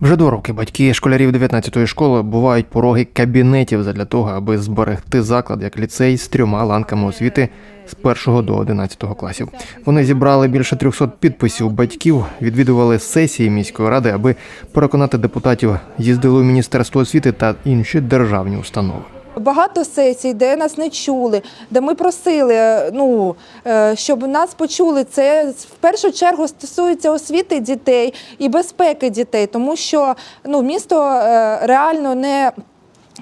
Вже до роки батьки школярів 19-ї школи бувають пороги кабінетів задля того, аби зберегти заклад як ліцей з трьома ланками освіти з 1 до 11 класів. Вони зібрали більше 300 підписів батьків, відвідували сесії міської ради, аби переконати депутатів, їздили у міністерство освіти та інші державні установи. Багато сесій, де нас не чули, де ми просили, е, ну е, щоб нас почули. Це в першу чергу стосується освіти дітей і безпеки дітей, тому що ну місто е, реально не.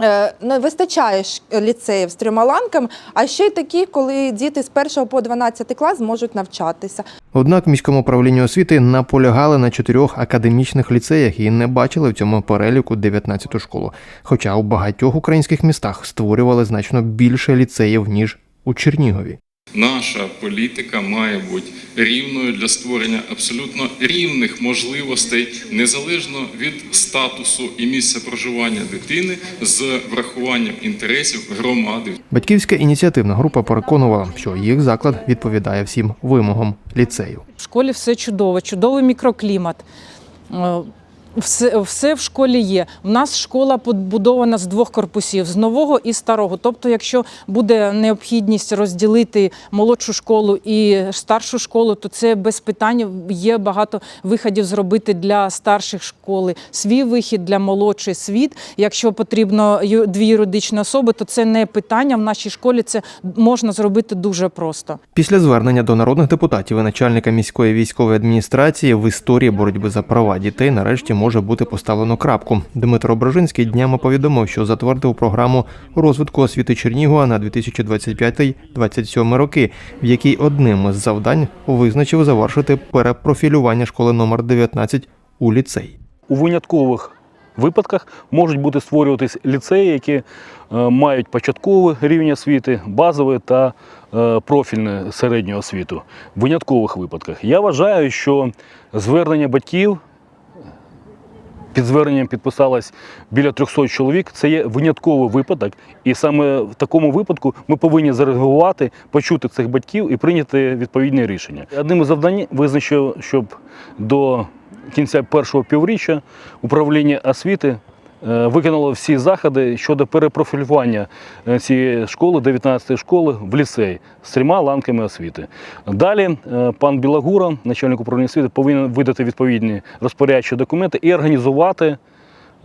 Е, Не вистачає ліцеїв з трьома ланками, а ще й такі, коли діти з 1 по 12 клас можуть навчатися. Однак в міському управлінні освіти наполягали на чотирьох академічних ліцеях і не бачили в цьому переліку 19-ту школу. Хоча у багатьох українських містах створювали значно більше ліцеїв ніж у Чернігові. Наша політика має бути рівною для створення абсолютно рівних можливостей, незалежно від статусу і місця проживання дитини, з врахуванням інтересів громади. Батьківська ініціативна група переконувала, що їх заклад відповідає всім вимогам ліцею. В школі все чудово, чудовий мікроклімат. Все, все в школі є. У нас школа побудована з двох корпусів з нового і старого. Тобто, якщо буде необхідність розділити молодшу школу і старшу школу, то це без питань є багато виходів зробити для старших школи. Свій вихід для молодшої світ. Якщо потрібно дві юридичні особи, то це не питання. В нашій школі це можна зробити дуже просто. Після звернення до народних депутатів і начальника міської військової адміністрації в історії боротьби за права дітей нарешті може бути поставлено крапку. Дмитро Брожинський днями повідомив, що затвердив програму розвитку освіти Чернігова на 2025-2027 роки, в якій одним із завдань визначив завершити перепрофілювання школи номер 19 у ліцей. У виняткових випадках можуть бути створюватись ліцеї, які е, мають початковий рівень освіти, базовий та е, профільну середню освіту. В виняткових випадках. Я вважаю, що звернення батьків. Під зверненням підписалось біля 300 чоловік. Це є винятковий випадок, і саме в такому випадку ми повинні зареагувати, почути цих батьків і прийняти відповідне рішення. Одним із завдань визначив, щоб до кінця першого півріччя управління освіти виконало всі заходи щодо перепрофілювання е, цієї школи, 19-ї школи, в ліцей з трьома ланками освіти. Далі е, пан Білагура, начальник управління освіти, повинен видати відповідні розпорядчі документи і організувати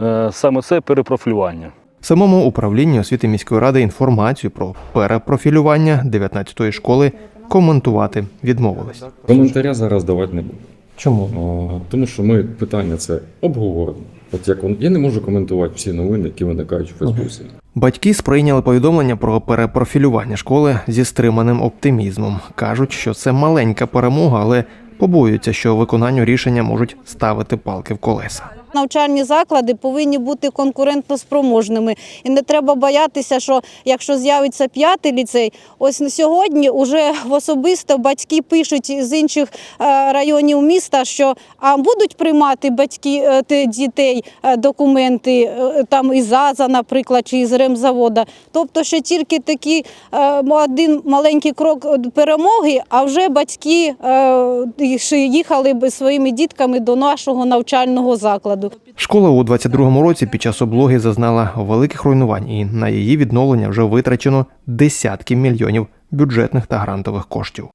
е, саме це перепрофілювання. Самому управлінню освіти міської ради інформацію про перепрофілювання 19-ї школи коментувати відмовились. Коментаря зараз давати не буду. Чому? Тому що ми питання це обговоримо. От як он, я не можу коментувати всі новини, які виникають у Фейсбуці. Батьки сприйняли повідомлення про перепрофілювання школи зі стриманим оптимізмом. кажуть, що це маленька перемога, але побоюються, що виконанню рішення можуть ставити палки в колеса. Навчальні заклади повинні бути конкурентноспроможними. І не треба боятися, що якщо з'явиться п'ятий ліцей, ось на сьогодні вже в особисто батьки пишуть з інших е, районів міста, що а будуть приймати батьки е, дітей е, документи там із ЗАЗа, наприклад, чи із ремзавода. Тобто, ще тільки такий е, один маленький крок перемоги, а вже батьки їхали своїми дітками до нашого навчального закладу. Школа у 22-му році під час облоги зазнала великих руйнувань, і на її відновлення вже витрачено десятки мільйонів бюджетних та грантових коштів.